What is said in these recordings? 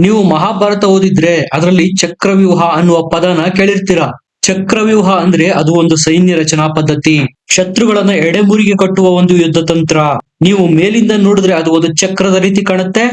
ನೀವು ಮಹಾಭಾರತ ಓದಿದ್ರೆ ಅದರಲ್ಲಿ ಚಕ್ರವ್ಯೂಹ ಅನ್ನುವ ಪದನ ಕೇಳಿರ್ತೀರಾ. ಚಕ್ರವ್ಯೂಹ ಅಂದ್ರೆ ಅದು ಒಂದು ಸೈನ್ಯ ರಚನಾ ಪದ್ಧತಿ. ಶತ್ರುಗಳನ್ನ ಎಡೆಮುರಿಗೆ ಕಟ್ಟುವ ಒಂದು ಯುದ್ಧ ತಂತ್ರ. ನೀವು ಮೇಲಿಂದ ನೋಡಿದ್ರೆ ಅದು ಒಂದು ಚಕ್ರದ ರೀತಿ ಕಾಣುತ್ತೆ,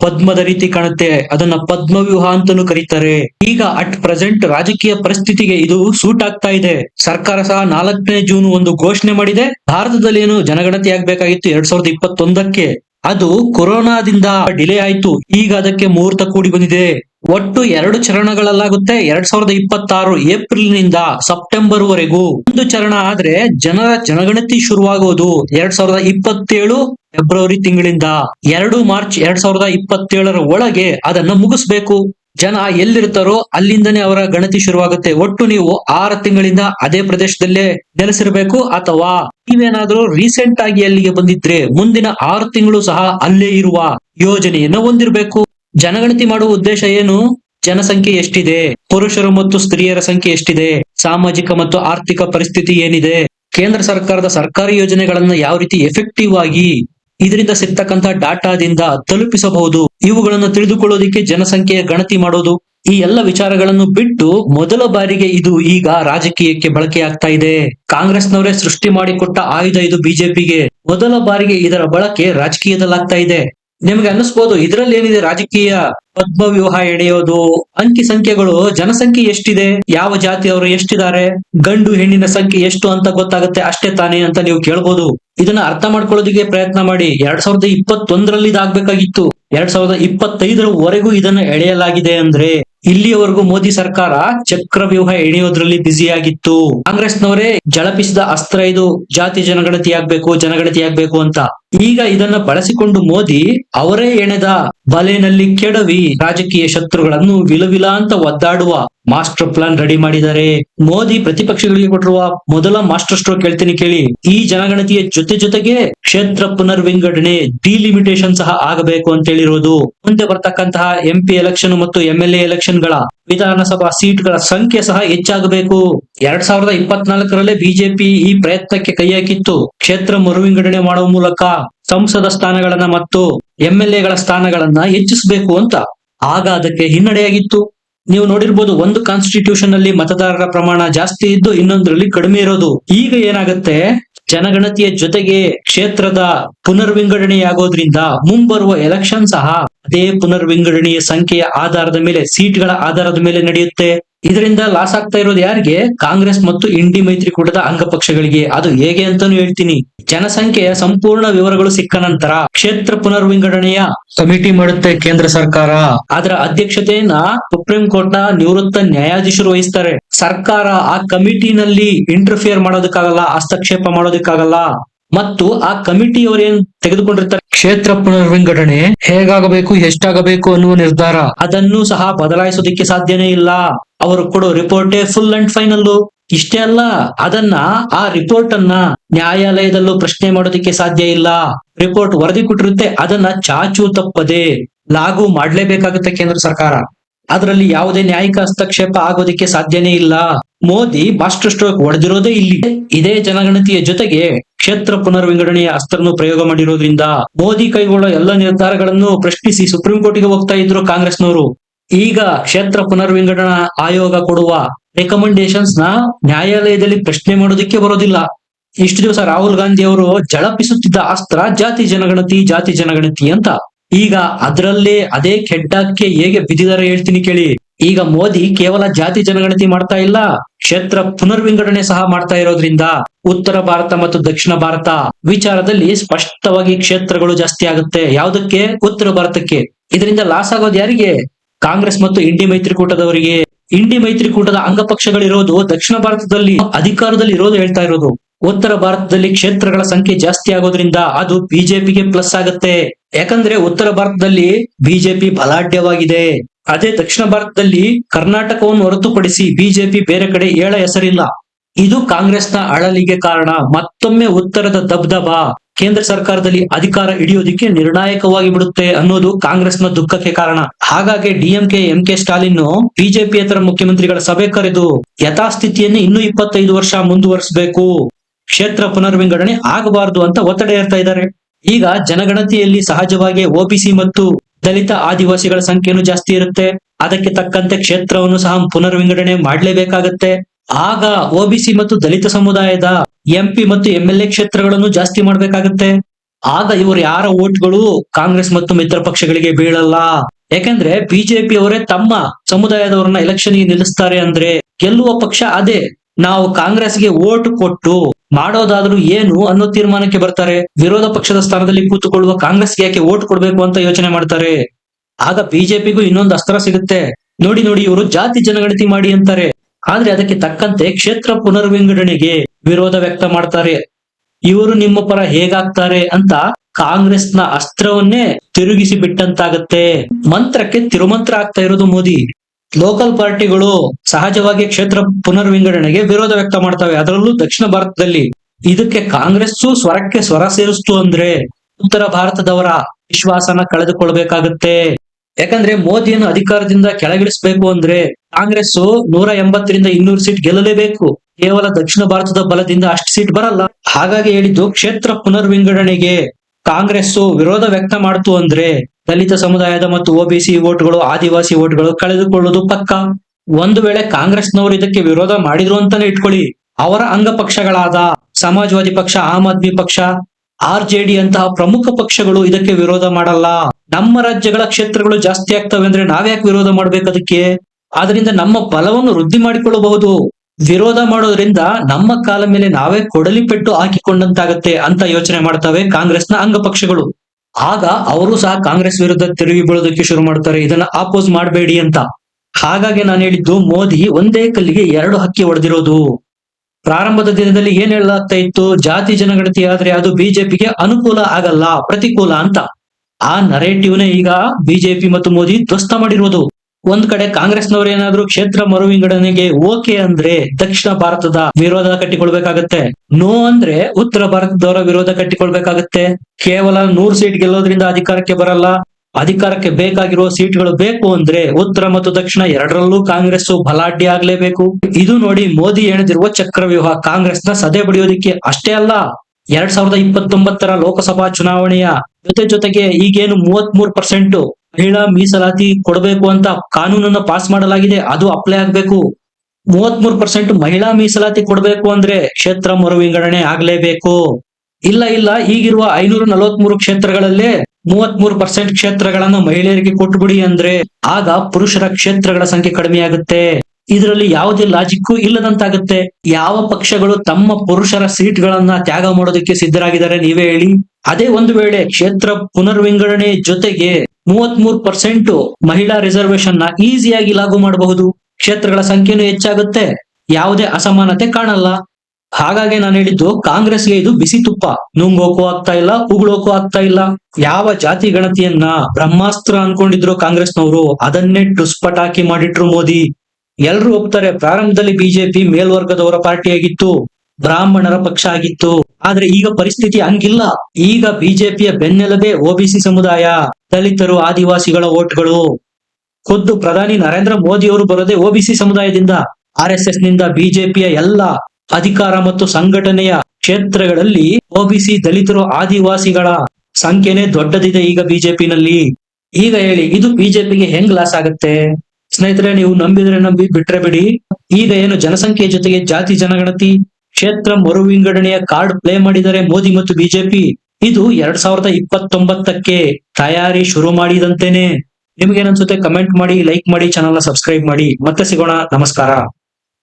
ಪದ್ಮದ ರೀತಿ ಕಾಣುತ್ತೆ. ಅದನ್ನ ಪದ್ಮವ್ಯೂಹ ಅಂತಾನೂ ಕರೀತಾರೆ. ಈಗ ಅಟ್ ಪ್ರೆಸೆಂಟ್ ರಾಜಕೀಯ ಪರಿಸ್ಥಿತಿಗೆ ಇದು ಸೂಟ್ ಆಗ್ತಾ ಇದೆ. ಸರ್ಕಾರ ಸಹ ನಾಲ್ಕನೇ ಜೂನ್ ಒಂದು ಘೋಷಣೆ ಮಾಡಿದೆ. ಭಾರತದಲ್ಲಿ ಏನು ಜನಗಣತಿ ಆಗ್ಬೇಕಾಗಿತ್ತು ಎರಡ್ ಸಾವಿರದ ಇಪ್ಪತ್ತೊಂದಕ್ಕೆ. ಅದು ಕೊರೋನಾದಿಂದ ಡಿಲೇ ಆಯ್ತು. ಈಗ ಅದಕ್ಕೆ ಮುಹೂರ್ತ ಕೂಡಿ ಬಂದಿದೆ. ಒಟ್ಟು ಎರಡು ಚರಣಗಳಲ್ಲಾಗುತ್ತೆ. ಎರಡ್ ಸಾವಿರದ ಇಪ್ಪತ್ತಾರು ಏಪ್ರಿಲ್ನಿಂದ ಸೆಪ್ಟೆಂಬರ್ ವರೆಗೂ ಒಂದು ಚರಣ ಆದ್ರೆ ಜನರ ಜನಗಣತಿ ಶುರುವಾಗುವುದು ಎರಡ್ ಸಾವಿರದ ಇಪ್ಪತ್ತೇಳು ಫೆಬ್ರವರಿ ತಿಂಗಳಿಂದ. ಎರಡು ಮಾರ್ಚ್ ಎರಡ್ ಸಾವಿರದ ಇಪ್ಪತ್ತೇಳರ ಒಳಗೆ ಅದನ್ನ ಮುಗಿಸ್ಬೇಕು. ಜನ ಎಲ್ಲಿರ್ತಾರೋ ಅಲ್ಲಿಂದನೇ ಅವರ ಗಣತಿ ಶುರುವಾಗುತ್ತೆ. ಒಟ್ಟು ನೀವು ಆರು ತಿಂಗಳಿಂದ ಅದೇ ಪ್ರದೇಶದಲ್ಲೇ ನೆಲೆಸಿರ್ಬೇಕು ಅಥವಾ ನೀವೇನಾದ್ರೂ ರೀಸೆಂಟ್ ಆಗಿ ಅಲ್ಲಿಗೆ ಬಂದಿದ್ರೆ ಮುಂದಿನ ಆರು ತಿಂಗಳು ಸಹ ಅಲ್ಲೇ ಇರುವ ಯೋಜನೆಯನ್ನ ಹೊಂದಿರಬೇಕು. ಜನಗಣತಿ ಮಾಡುವ ಉದ್ದೇಶ ಏನು? ಜನಸಂಖ್ಯೆ ಎಷ್ಟಿದೆ? ಪುರುಷರು ಮತ್ತು ಸ್ತ್ರೀಯರ ಸಂಖ್ಯೆ ಎಷ್ಟಿದೆ? ಸಾಮಾಜಿಕ ಮತ್ತು ಆರ್ಥಿಕ ಪರಿಸ್ಥಿತಿ ಏನಿದೆ? ಕೇಂದ್ರ ಸರ್ಕಾರದ ಸರ್ಕಾರಿ ಯೋಜನೆಗಳನ್ನ ಯಾವ ರೀತಿ ಎಫೆಕ್ಟಿವ್ ಆಗಿ ಇದರಿಂದ ಸಿಗ್ತಕ್ಕಂಥ ಡಾಟಾದಿಂದ ತಲುಪಿಸಬಹುದು. ಇವುಗಳನ್ನು ತಿಳಿದುಕೊಳ್ಳೋದಿಕ್ಕೆ ಜನಸಂಖ್ಯೆಯ ಗಣತಿ ಮಾಡೋದು. ಈ ಎಲ್ಲ ವಿಚಾರಗಳನ್ನು ಬಿಟ್ಟು ಮೊದಲ ಬಾರಿಗೆ ಇದು ಈಗ ರಾಜಕೀಯಕ್ಕೆ ಬಳಕೆ ಆಗ್ತಾ ಇದೆ. ಕಾಂಗ್ರೆಸ್ನವರೇ ಸೃಷ್ಟಿ ಮಾಡಿಕೊಟ್ಟ ಆಯುಧ ಇದು ಬಿಜೆಪಿಗೆ. ಮೊದಲ ಬಾರಿಗೆ ಇದರ ಬಳಕೆ ರಾಜಕೀಯದಲ್ಲಾಗ್ತಾ ಇದೆ. ನಿಮ್ಗೆ ಅನ್ನಿಸ್ಬೋದು, ಇದರಲ್ಲಿ ಏನಿದೆ? ರಾಜಕೀಯ ಪದ್ಮ ವ್ಯೂಹ ಎಳೆಯೋದು, ಅಂಕಿ ಸಂಖ್ಯೆಗಳು, ಜನಸಂಖ್ಯೆ ಎಷ್ಟಿದೆ? ಯಾವ ಜಾತಿಯವರು ಎಷ್ಟಿದ್ದಾರೆ? ಗಂಡು, ಹೆಣ್ಣಿನ ಸಂಖ್ಯೆ ಎಷ್ಟು ಅಂತ ಗೊತ್ತಾಗುತ್ತೆ? ಅಷ್ಟೇ ತಾನೇ ಅಂತ ನೀವು ಕೇಳ್ಬೋದು. ಇದನ್ನ ಅರ್ಥ ಮಾಡ್ಕೊಳ್ಳೋದಿಕ್ಕೆ ಪ್ರಯತ್ನ ಮಾಡಿ. ಎರಡ್ ಸಾವಿರದ ಇಪ್ಪತ್ತೊಂದರಲ್ಲಿ ಇದಾಗ್ಬೇಕಾಗಿತ್ತು ಎರಡ್ ಸಾವಿರದ ಇಪ್ಪತ್ತೈದರವರೆಗೂ ಇದನ್ನ ಎಳೆಯಲಾಗಿದೆ ಅಂದ್ರೆ, ಇಲ್ಲಿಯವರೆಗೂ ಮೋದಿ ಸರ್ಕಾರ ಚಕ್ರ ವ್ಯೂಹ ಎಳೆಯೋದ್ರಲ್ಲಿ ಬ್ಯುಸಿಯಾಗಿತ್ತು. ಕಾಂಗ್ರೆಸ್ನವರೇ ಜಳಪಿಸಿದ ಅಸ್ತ್ರ ಇದು. ಜಾತಿ ಜನಗಣತಿ ಆಗ್ಬೇಕು ಜನಗಣತಿ ಆಗ್ಬೇಕು ಅಂತ. ಈಗ ಇದನ್ನ ಬಳಸಿಕೊಂಡು ಮೋದಿ ಅವರೇ ಎಣೆದ ಬಲೆನಲ್ಲಿ ಕೆಡವಿ ರಾಜಕೀಯ ಶತ್ರುಗಳನ್ನು ವಿಲವಿಲ ಅಂತ ಒದ್ದಾಡುವ ಮಾಸ್ಟರ್ ಪ್ಲಾನ್ ರೆಡಿ ಮಾಡಿದ್ದಾರೆ. ಮೋದಿ ಪ್ರತಿಪಕ್ಷಗಳಿಗೆ ಕೊಟ್ಟಿರುವ ಮೊದಲ ಮಾಸ್ಟರ್ ಸ್ಟ್ರೋಕ್ ಹೇಳ್ತೀನಿ ಕೇಳಿ. ಈ ಜನಗಣತಿಯ ಜೊತೆ ಜೊತೆಗೆ ಕ್ಷೇತ್ರ ಪುನರ್ವಿಂಗಡಣೆ ಡಿಲಿಮಿಟೇಷನ್ ಸಹ ಆಗಬೇಕು ಅಂತ ಹೇಳಿರೋದು. ಮುಂದೆ ಬರ್ತಕ್ಕಂತಹ ಎಂಪಿ ಎಲೆಕ್ಷನ್ ಮತ್ತು ಎಂಎಲ್ಎ ಎಲೆಕ್ಷನ್ಗಳ ವಿಧಾನಸಭಾ ಸೀಟ್ಗಳ ಸಂಖ್ಯೆ ಸಹ ಹೆಚ್ಚಾಗಬೇಕು. ಎರಡ್ ಸಾವಿರದ ಇಪ್ಪತ್ನಾಲ್ಕರಲ್ಲೇ ಬಿಜೆಪಿ ಈ ಪ್ರಯತ್ನಕ್ಕೆ ಕೈ ಹಾಕಿತ್ತು ಕ್ಷೇತ್ರ ಮರುವಿಂಗಡಣೆ ಮಾಡುವ ಮೂಲಕ ಸಂಸದ ಸ್ಥಾನಗಳನ್ನ ಮತ್ತು ಎಂ ಎಲ್ ಎಗಳ ಸ್ಥಾನಗಳನ್ನ ಹೆಚ್ಚಿಸಬೇಕು ಅಂತ ಆಗ ಅದಕ್ಕೆ ಹಿನ್ನಡೆಯಾಗಿತ್ತು. ನೀವು ನೋಡಿರ್ಬೋದು ಒಂದು ಕಾನ್ಸ್ಟಿಟ್ಯೂಷನ್ ಅಲ್ಲಿ ಮತದಾರರ ಪ್ರಮಾಣ ಜಾಸ್ತಿ ಇದ್ದು ಇನ್ನೊಂದರಲ್ಲಿ ಕಡಿಮೆ ಇರೋದು. ಈಗ ಏನಾಗುತ್ತೆ? ಜನಗಣತಿಯ ಜೊತೆಗೆ ಕ್ಷೇತ್ರದ ಪುನರ್ವಿಂಗಡಣೆಯಾಗೋದ್ರಿಂದ ಮುಂಬರುವ ಎಲೆಕ್ಷನ್ ಸಹ ಅದೇ ಪುನರ್ವಿಂಗಡಣೆಯ ಸಂಖ್ಯೆಯ ಆಧಾರದ ಮೇಲೆ ಸೀಟ್ಗಳ ಆಧಾರದ ಮೇಲೆ ನಡೆಯುತ್ತೆ. ಇದರಿಂದ ಲಾಸ್ ಆಗ್ತಾ ಇರೋದು ಯಾರಿಗೆ? ಕಾಂಗ್ರೆಸ್ ಮತ್ತು ಇಂಡಿ ಮೈತ್ರಿಕೂಟದ ಅಂಗಪಕ್ಷಗಳಿಗೆ. ಅದು ಹೇಗೆ ಅಂತಾನು ಹೇಳ್ತೀನಿ. ಜನಸಂಖ್ಯೆಯ ಸಂಪೂರ್ಣ ವಿವರಗಳು ಸಿಕ್ಕ ನಂತರ ಕ್ಷೇತ್ರ ಪುನರ್ವಿಂಗಡಣೆಯ ಕಮಿಟಿ ಮಾಡುತ್ತೆ ಕೇಂದ್ರ ಸರ್ಕಾರ. ಅದರ ಅಧ್ಯಕ್ಷತೆಯನ್ನ ಸುಪ್ರೀಂ ಕೋರ್ಟ್ನ ನಿವೃತ್ತ ನ್ಯಾಯಾಧೀಶರು ವಹಿಸ್ತಾರೆ. ಸರ್ಕಾರ ಆ ಕಮಿಟಿನಲ್ಲಿ ಇಂಟರ್ಫಿಯರ್ ಮಾಡೋದಕ್ಕಾಗಲ್ಲ ಹಸ್ತಕ್ಷೇಪ ಮಾಡೋದಕ್ಕಾಗಲ್ಲ. ಮತ್ತು ಆ ಕಮಿಟಿಯವರು ಏನ್ ತೆಗೆದುಕೊಂಡಿರ್ತಾರೆ? ಕ್ಷೇತ್ರ ಪುನರ್ವಿಂಗಡಣೆ ಹೇಗಾಗಬೇಕು, ಎಷ್ಟಾಗಬೇಕು ಅನ್ನುವ ನಿರ್ಧಾರ. ಅದನ್ನು ಸಹ ಬದಲಾಯಿಸೋದಕ್ಕೆ ಸಾಧ್ಯನೇ ಇಲ್ಲ. ಅವರು ಕೊಡೋ ರಿಪೋರ್ಟೇ ಫುಲ್ ಅಂಡ್ ಫೈನಲ್. ಇಷ್ಟೇ ಅಲ್ಲ, ಅದನ್ನ ಆ ರಿಪೋರ್ಟ್ ಅನ್ನ ನ್ಯಾಯಾಲಯದಲ್ಲೂ ಪ್ರಶ್ನೆ ಮಾಡೋದಕ್ಕೆ ಸಾಧ್ಯ ಇಲ್ಲ. ರಿಪೋರ್ಟ್ ವರದಿ ಕೊಟ್ಟಿರುತ್ತೆ, ಅದನ್ನ ಚಾಚು ತಪ್ಪದೆ ಲಾಗು ಮಾಡಲೇಬೇಕಾಗುತ್ತೆ ಕೇಂದ್ರ ಸರ್ಕಾರ. ಅದರಲ್ಲಿ ಯಾವುದೇ ನ್ಯಾಯಿಕ ಹಸ್ತಕ್ಷೇಪ ಆಗೋದಕ್ಕೆ ಸಾಧ್ಯನೇ ಇಲ್ಲ. ಮೋದಿ ಮಾಸ್ಟರ್ ಸ್ಟ್ರೋಕ್ ಹೊಡೆದಿರೋದೇ ಇಲ್ಲಿ. ಇದೇ ಜನಗಣತಿಯ ಜೊತೆಗೆ ಕ್ಷೇತ್ರ ಪುನರ್ವಿಂಗಡಣೆಯ ಅಸ್ತ್ರವನ್ನು ಪ್ರಯೋಗ ಮಾಡಿರೋದ್ರಿಂದ ಮೋದಿ ಕೈಗೊಳ್ಳುವ ಎಲ್ಲ ನಿರ್ಧಾರಗಳನ್ನು ಪ್ರಶ್ನಿಸಿ ಸುಪ್ರೀಂ ಕೋರ್ಟ್ಗೆ ಹೋಗ್ತಾ ಇದ್ರು ಕಾಂಗ್ರೆಸ್ನವರು. ಈಗ ಕ್ಷೇತ್ರ ಪುನರ್ವಿಂಗಡಣಾ ಆಯೋಗ ಕೊಡುವ ರೆಕಮೆಂಡೇಶನ್ಸ್ನ ನ್ಯಾಯಾಲಯದಲ್ಲಿ ಪ್ರಶ್ನೆ ಮಾಡೋದಕ್ಕೆ ಬರೋದಿಲ್ಲ. ಇಷ್ಟು ದಿವಸ ರಾಹುಲ್ ಗಾಂಧಿ ಅವರು ಜಳಪಿಸುತ್ತಿದ್ದ ಅಸ್ತ್ರ ಜಾತಿ ಜನಗಣತಿ ಜಾತಿ ಜನಗಣತಿ ಅಂತ ಈಗ ಅದರಲ್ಲೇ ಅದೇ ಕೆಡ್ಡಕ್ಕೆ ಹೇಗೆ ಬಿದ್ದಿದ್ದಾರೆ ಹೇಳ್ತೀನಿ ಕೇಳಿ. ಈಗ ಮೋದಿ ಕೇವಲ ಜಾತಿ ಜನಗಣತಿ ಮಾಡ್ತಾ ಇಲ್ಲ, ಕ್ಷೇತ್ರ ಪುನರ್ವಿಂಗಡಣೆ ಸಹ ಮಾಡ್ತಾ ಇರೋದ್ರಿಂದ ಉತ್ತರ ಭಾರತ ಮತ್ತು ದಕ್ಷಿಣ ಭಾರತ ವಿಚಾರದಲ್ಲಿ ಸ್ಪಷ್ಟವಾಗಿ ಕ್ಷೇತ್ರಗಳು ಜಾಸ್ತಿ ಆಗುತ್ತೆ. ಯಾವುದಕ್ಕೆ? ಉತ್ತರ ಭಾರತಕ್ಕೆ. ಇದರಿಂದ ಲಾಸ್ ಆಗೋದು ಯಾರಿಗೆ? ಕಾಂಗ್ರೆಸ್ ಮತ್ತು ಇಂಡಿ ಮೈತ್ರಿಕೂಟದವರಿಗೆ. ಇಂಡಿ ಮೈತ್ರಿಕೂಟದ ಅಂಗಪಕ್ಷಗಳಿರೋದು ದಕ್ಷಿಣ ಭಾರತದಲ್ಲಿ ಅಧಿಕಾರದಲ್ಲಿ ಇರೋದು ಹೇಳ್ತಾ ಇರೋದು. ಉತ್ತರ ಭಾರತದಲ್ಲಿ ಕ್ಷೇತ್ರಗಳ ಸಂಖ್ಯೆ ಜಾಸ್ತಿ ಆಗೋದ್ರಿಂದ ಅದು ಬಿಜೆಪಿಗೆ ಪ್ಲಸ್ ಆಗುತ್ತೆ. ಯಾಕಂದ್ರೆ ಉತ್ತರ ಭಾರತದಲ್ಲಿ ಬಿಜೆಪಿ ಬಲಾಢ್ಯವಾಗಿದೆ. ಅದೇ ದಕ್ಷಿಣ ಭಾರತದಲ್ಲಿ ಕರ್ನಾಟಕವನ್ನು ಹೊರತುಪಡಿಸಿ ಬಿಜೆಪಿ ಬೇರೆ ಕಡೆ ಏಳ ಹೆಸರಿಲ್ಲ. ಇದು ಕಾಂಗ್ರೆಸ್ನ ಅಳಲಿಗೆ ಕಾರಣ. ಮತ್ತೊಮ್ಮೆ ಉತ್ತರದ ದಬ್ದಬ. ಕೇಂದ್ರ ಸರ್ಕಾರದಲ್ಲಿ ಅಧಿಕಾರ ಹಿಡಿಯೋದಿಕ್ಕೆ ನಿರ್ಣಾಯಕವಾಗಿ ಬಿಡುತ್ತೆ ಅನ್ನೋದು ಕಾಂಗ್ರೆಸ್ನ ದುಃಖಕ್ಕೆ ಕಾರಣ. ಹಾಗಾಗಿ ಡಿಎಂಕೆ ಎಂಕೆ ಸ್ಟಾಲಿನ್ ಬಿಜೆಪಿಯೇತರ ಮುಖ್ಯಮಂತ್ರಿಗಳ ಸಭೆ ಕರೆದು ಯಥಾಸ್ಥಿತಿಯನ್ನು ಇನ್ನೂ ಇಪ್ಪತ್ತೈದು ವರ್ಷ ಮುಂದುವರಿಸಬೇಕು. ಕ್ಷೇತ್ರ ಪುನರ್ವಿಂಗಡಣೆ ಆಗಬಾರದು ಅಂತ ಒತ್ತಡ ಇರ್ತಾ ಇದ್ದಾರೆ. ಈಗ ಜನಗಣತಿಯಲ್ಲಿ ಸಹಜವಾಗಿ ಒಬಿಸಿ ಮತ್ತು ದಲಿತ ಆದಿವಾಸಿಗಳ ಸಂಖ್ಯೆನೂ ಜಾಸ್ತಿ ಇರುತ್ತೆ. ಅದಕ್ಕೆ ತಕ್ಕಂತೆ ಕ್ಷೇತ್ರವನ್ನು ಸಹ ಪುನರ್ವಿಂಗಡಣೆ ಮಾಡಲೇಬೇಕಾಗತ್ತೆ. ಆಗ ಒಬಿಸಿ ಮತ್ತು ದಲಿತ ಸಮುದಾಯದ ಎಂಪಿ ಮತ್ತು ಎಂಎಲ್ಎ ಕ್ಷೇತ್ರಗಳನ್ನು ಜಾಸ್ತಿ ಮಾಡ್ಬೇಕಾಗತ್ತೆ. ಆಗ ಇವರು ಯಾರ ಓಟ್ಗಳು ಕಾಂಗ್ರೆಸ್ ಮತ್ತು ಮಿತ್ರ ಪಕ್ಷಗಳಿಗೆ ಬೀಳಲ್ಲ. ಯಾಕಂದ್ರೆ ಬಿಜೆಪಿ ಅವರೇ ತಮ್ಮ ಸಮುದಾಯದವರನ್ನ ಎಲೆಕ್ಷನ್ಗೆ ನಿಲ್ಲಿಸ್ತಾರೆ ಅಂದ್ರೆ ಗೆಲ್ಲುವ ಪಕ್ಷ ಅದೇ. ನಾವು ಕಾಂಗ್ರೆಸ್ಗೆ ಓಟ್ ಕೊಟ್ಟು ಮಾಡೋದಾದ್ರೂ ಏನು ಅನ್ನೋ ತೀರ್ಮಾನಕ್ಕೆ ಬರ್ತಾರೆ. ವಿರೋಧ ಪಕ್ಷದ ಸ್ಥಾನದಲ್ಲಿ ಕೂತುಕೊಳ್ಳುವ ಕಾಂಗ್ರೆಸ್ಗೆ ಯಾಕೆ ಓಟ್ ಕೊಡ್ಬೇಕು ಅಂತ ಯೋಚನೆ ಮಾಡ್ತಾರೆ. ಆಗ ಬಿಜೆಪಿಗೂ ಇನ್ನೊಂದು ಅಸ್ತ್ರ ಸಿಗುತ್ತೆ. ನೋಡಿ ನೋಡಿ, ಇವರು ಜಾತಿ ಜನಗಣತಿ ಮಾಡಿ ಅಂತಾರೆ. ಆದ್ರೆ ಅದಕ್ಕೆ ತಕ್ಕಂತೆ ಕ್ಷೇತ್ರ ಪುನರ್ವಿಂಗಡಣೆಗೆ ವಿರೋಧ ವ್ಯಕ್ತ ಮಾಡ್ತಾರೆ. ಇವರು ನಿಮ್ಮ ಪರ ಹೇಗಾಗ್ತಾರೆ ಅಂತ ಕಾಂಗ್ರೆಸ್ನ ಅಸ್ತ್ರವನ್ನೇ ತಿರುಗಿಸಿ ಬಿಟ್ಟಂತಾಗತ್ತೆ. ಮಂತ್ರಕ್ಕೆ ತಿರುಮಂತ್ರ ಆಗ್ತಾ ಇರೋದು ಮೋದಿ. ಲೋಕಲ್ ಪಾರ್ಟಿಗಳು ಸಹಜವಾಗಿ ಕ್ಷೇತ್ರ ಪುನರ್ವಿಂಗಡಣೆಗೆ ವಿರೋಧ ವ್ಯಕ್ತ ಮಾಡ್ತವೆ. ಅದರಲ್ಲೂ ದಕ್ಷಿಣ ಭಾರತದಲ್ಲಿ ಇದಕ್ಕೆ ಕಾಂಗ್ರೆಸ್ ಸ್ವರಕ್ಕೆ ಸ್ವರ ಸೇರಿಸ್ತು ಅಂದ್ರೆ ಉತ್ತರ ಭಾರತದವರ ವಿಶ್ವಾಸನ ಕಳೆದುಕೊಳ್ಬೇಕಾಗತ್ತೆ. ಯಾಕಂದ್ರೆ ಮೋದಿಯನ್ನು ಅಧಿಕಾರದಿಂದ ಕೆಳಗಿಳಿಸಬೇಕು ಅಂದ್ರೆ ಕಾಂಗ್ರೆಸ್ ನೂರ ಎಂಬತ್ತರಿಂದ ಇನ್ನೂರು ಸೀಟ್ ಗೆಲ್ಲಲೇಬೇಕು. ಕೇವಲ ದಕ್ಷಿಣ ಭಾರತದ ಬಲದಿಂದ ಅಷ್ಟು ಸೀಟ್ ಬರಲ್ಲ. ಹಾಗಾಗಿ ಹೇಳಿದ್ದು ಕ್ಷೇತ್ರ ಪುನರ್ವಿಂಗಡಣೆಗೆ ಕಾಂಗ್ರೆಸ್ ವಿರೋಧ ವ್ಯಕ್ತ ಮಾಡ್ತು ಅಂದ್ರೆ ದಲಿತ ಸಮುದಾಯದ ಮತ್ತು ಒಬಿಸಿ ಓಟ್ಗಳು ಆದಿವಾಸಿ ಓಟ್ಗಳು ಕಳೆದುಕೊಳ್ಳುವುದು ಪಕ್ಕ. ಒಂದು ವೇಳೆ ಕಾಂಗ್ರೆಸ್ನವರು ಇದಕ್ಕೆ ವಿರೋಧ ಮಾಡಿದ್ರು ಅಂತಾನೆ ಇಟ್ಕೊಳ್ಳಿ. ಅವರ ಅಂಗಪಕ್ಷಗಳಾದ ಸಮಾಜವಾದಿ ಪಕ್ಷ, ಆಮ್ ಆದ್ಮಿ ಪಕ್ಷ, ಆರ್ ಜೆ ಡಿ ಅಂತಹ ಪ್ರಮುಖ ಪಕ್ಷಗಳು ಇದಕ್ಕೆ ವಿರೋಧ ಮಾಡಲ್ಲ. ನಮ್ಮ ರಾಜ್ಯಗಳ ಕ್ಷೇತ್ರಗಳು ಜಾಸ್ತಿ ಆಗ್ತವೆ ಅಂದ್ರೆ ನಾವ್ಯಾಕೆ ವಿರೋಧ ಮಾಡ್ಬೇಕು ಅದಕ್ಕೆ ಆದ್ರಿಂದ ನಮ್ಮ ಬಲವನ್ನು ವೃದ್ಧಿ ಮಾಡಿಕೊಳ್ಳಬಹುದು. ವಿರೋಧ ಮಾಡೋದ್ರಿಂದ ನಮ್ಮ ಕಾಲ ಮೇಲೆ ನಾವೇ ಕೊಡಲಿ ಪೆಟ್ಟು ಹಾಕಿಕೊಂಡಂತಾಗತ್ತೆ ಅಂತ ಯೋಚನೆ ಮಾಡ್ತವೆ ಕಾಂಗ್ರೆಸ್ನ ಅಂಗಪಕ್ಷಗಳು ಆಗ ಅವರು ಸಹ ಕಾಂಗ್ರೆಸ್ ವಿರುದ್ಧ ತಿರುಗಿ ಬೀಳೋದಕ್ಕೆ ಶುರು ಮಾಡ್ತಾರೆ. ಇದನ್ನ ಆಪೋಸ್ ಮಾಡಬೇಡಿ ಅಂತ. ಹಾಗಾಗಿ ನಾನು ಹೇಳಿದ್ದು, ಮೋದಿ ಒಂದೇ ಕಲ್ಲಿಗೆ ಎರಡು ಹಕ್ಕಿ ಹೊಡೆದಿರೋದು. ಪ್ರಾರಂಭದ ದಿನದಲ್ಲಿ ಏನ್ ಹೇಳಲಾಗ್ತಾ ಇತ್ತು? ಜಾತಿ ಜನಗಣತಿ ಆದ್ರೆ ಅದು ಬಿಜೆಪಿಗೆ ಅನುಕೂಲ ಆಗಲ್ಲ, ಪ್ರತಿಕೂಲ ಅಂತ. ಆ ನರೇಟಿವ್ನೇ ಈಗ ಬಿಜೆಪಿ ಮತ್ತು ಮೋದಿ ಧ್ವಸ್ತ ಮಾಡಿರೋದು. ಒಂದ್ ಕಡೆ ಕಾಂಗ್ರೆಸ್ನವರು ಏನಾದ್ರು ಕ್ಷೇತ್ರ ಮರು ವಿಂಗಡಣೆಗೆ ಓಕೆ ಅಂದ್ರೆ ದಕ್ಷಿಣ ಭಾರತದ ವಿರೋಧ ಕಟ್ಟಿಕೊಳ್ಬೇಕಾಗತ್ತೆ. ನೋ ಅಂದ್ರೆ ಉತ್ತರ ಭಾರತದವರ ವಿರೋಧ ಕಟ್ಟಿಕೊಳ್ಬೇಕಾಗತ್ತೆ. ಕೇವಲ ನೂರ್ ಸೀಟ್ ಗೆಲ್ಲೋದ್ರಿಂದ ಅಧಿಕಾರಕ್ಕೆ ಬರಲ್ಲ. ಅಧಿಕಾರಕ್ಕೆ ಬೇಕಾಗಿರುವ ಸೀಟ್ಗಳು ಬೇಕು ಅಂದ್ರೆ ಉತ್ತರ ಮತ್ತು ದಕ್ಷಿಣ ಎರಡರಲ್ಲೂ ಕಾಂಗ್ರೆಸ್ ಬಲಾಢ್ಯ ಆಗ್ಲೇಬೇಕು. ಇದು ನೋಡಿ ಮೋದಿ ಹೇಳದಿರುವ ಚಕ್ರವ್ಯೂಹ ಕಾಂಗ್ರೆಸ್ನ ಸದೆ ಬಡಿಯೋದಿಕ್ಕೆ ಅಷ್ಟೇ ಅಲ್ಲ, ಎರಡ್ ಸಾವಿರದ ಇಪ್ಪತ್ತೊಂಬತ್ತರ ಲೋಕಸಭಾ ಚುನಾವಣೆಯ ಜೊತೆ ಜೊತೆಗೆ ಈಗೇನು ಮೂವತ್ಮೂರು ಪರ್ಸೆಂಟ್ ಮಹಿಳಾ ಮೀಸಲಾತಿ ಕೊಡಬೇಕು ಅಂತ ಕಾನೂನನ್ನ ಪಾಸ್ ಮಾಡಲಾಗಿದೆ, ಅದು ಅಪ್ಲೈ ಆಗ್ಬೇಕು. ಮೂವತ್ ಮೂರು ಪರ್ಸೆಂಟ್ ಮಹಿಳಾ ಮೀಸಲಾತಿ ಕೊಡಬೇಕು ಅಂದ್ರೆ ಕ್ಷೇತ್ರ ಮರುವಿಂಗಡಣೆ ಆಗ್ಲೇಬೇಕು. ಇಲ್ಲ ಇಲ್ಲ, ಈಗಿರುವ ಐನೂರ ನಲವತ್ಮೂರು ಕ್ಷೇತ್ರಗಳಲ್ಲೇ ಮೂವತ್ ಮೂರು ಪರ್ಸೆಂಟ್ ಕ್ಷೇತ್ರಗಳನ್ನ ಮಹಿಳೆಯರಿಗೆ ಕೊಟ್ಬಿಡಿ ಅಂದ್ರೆ ಆಗ ಪುರುಷರ ಕ್ಷೇತ್ರಗಳ ಸಂಖ್ಯೆ ಕಡಿಮೆ ಆಗುತ್ತೆ. ಇದರಲ್ಲಿ ಯಾವುದೇ ಲಾಜಿಕ್ಕೂ ಇಲ್ಲದಂತಾಗುತ್ತೆ. ಯಾವ ಪಕ್ಷಗಳು ತಮ್ಮ ಪುರುಷರ ಸೀಟ್ಗಳನ್ನ ತ್ಯಾಗ ಮಾಡೋದಕ್ಕೆ ಸಿದ್ಧರಾಗಿದ್ದಾರೆ, ನೀವೇ ಹೇಳಿ. ಅದೇ ಒಂದು ವೇಳೆ ಕ್ಷೇತ್ರ ಪುನರ್ವಿಂಗಡಣೆ ಜೊತೆಗೆ ಮೂವತ್ ಮೂರ್ ಪರ್ಸೆಂಟ್ ಮಹಿಳಾ ರಿಸರ್ವೇಶನ್ನ ಈಸಿಯಾಗಿ ಲಾಗು ಮಾಡಬಹುದು. ಕ್ಷೇತ್ರಗಳ ಸಂಖ್ಯೆನೂ ಹೆಚ್ಚಾಗುತ್ತೆ. ಯಾವುದೇ ಅಸಮಾನತೆ ಕಾಣಲ್ಲ. ಹಾಗಾಗಿ ನಾನು ಹೇಳಿದ್ದು, ಕಾಂಗ್ರೆಸ್ಗೆ ಇದು ಬಿಸಿ ತುಪ್ಪ. ನುಂಗೋಕು ಆಗ್ತಾ ಇಲ್ಲ, ಉಗುಳೋಕು ಆಗ್ತಾ ಇಲ್ಲ. ಯಾವ ಜಾತಿ ಗಣತಿಯನ್ನ ಬ್ರಹ್ಮಾಸ್ತ್ರ ಅನ್ಕೊಂಡಿದ್ರು ಕಾಂಗ್ರೆಸ್ನವರು, ಅದನ್ನೇ ಟುಸ್ಪಟಾಕಿ ಮಾಡಿಟ್ರು ಮೋದಿ. ಎಲ್ರು ಒಪ್ತಾರೆ, ಪ್ರಾರಂಭದಲ್ಲಿ ಬಿಜೆಪಿ ಮೇಲ್ವರ್ಗದವರ ಪಾರ್ಟಿ ಆಗಿತ್ತು ಬ್ರಾಹ್ಮಣರ ಪಕ್ಷ ಆಗಿತ್ತು. ಆದ್ರೆ ಈಗ ಪರಿಸ್ಥಿತಿ ಹಂಗಿಲ್ಲ. ಈಗ ಬಿಜೆಪಿಯ ಬೆನ್ನೆಲುಬೆ ಒಬಿಸಿ ಸಮುದಾಯ, ದಲಿತರು, ಆದಿವಾಸಿಗಳ ಓಟ್ಗಳು. ಖುದ್ದು ಪ್ರಧಾನಿ ನರೇಂದ್ರ ಮೋದಿ ಅವರು ಬರೋದೇ ಒಬಿಸಿ ಸಮುದಾಯದಿಂದ. ಆರ್ ಎಸ್ ಎಸ್ನಿಂದ ಬಿಜೆಪಿಯ ಎಲ್ಲ ಅಧಿಕಾರ ಮತ್ತು ಸಂಘಟನೆಯ ಕ್ಷೇತ್ರಗಳಲ್ಲಿ ಒಬಿಸಿ ದಲಿತರು, ಆದಿವಾಸಿಗಳ ಸಂಖ್ಯೆನೇ ದೊಡ್ಡದಿದೆ ಈಗ ಬಿಜೆಪಿನಲ್ಲಿ. ಈಗ ಹೇಳಿ, ಇದು ಬಿಜೆಪಿಗೆ ಹೆಂಗ್ ಲಾಸ್ ಆಗತ್ತೆ? ಸ್ನೇಹಿತರೆ, ನೀವು ನಂಬಿದ್ರೆ ನಂಬಿ, ಬಿಟ್ರೆ ಬಿಡಿ. ಈಗ ಏನು ಜನಸಂಖ್ಯೆ ಜೊತೆಗೆ ಜಾತಿ, ಜನಗಣತಿ ಕ್ಷೇತ್ರ ಮರುವಿಂಗಡಣೆಯ ಕಾರ್ಡ್ ಪ್ಲೇ ಮಾಡಿದರೆ ಮೋದಿ ಮತ್ತು ಬಿಜೆಪಿ ಇದು ಎರಡ್ ಸಾವಿರದ ಇಪ್ಪತ್ತೊಂಬತ್ತಕ್ಕೆ ತಯಾರಿ ಶುರು ಮಾಡಿದಂತೇನೆ. ನಿಮ್ಗೇನನ್ಸುತ್ತೆ ಕಮೆಂಟ್ ಮಾಡಿ, ಲೈಕ್ ಮಾಡಿ ಚಾನಲ್ನ ಸಬ್ಸ್ಕ್ರೈಬ್ ಮಾಡಿ. ಮತ್ತೆ ಸಿಗೋಣ. ನಮಸ್ಕಾರ.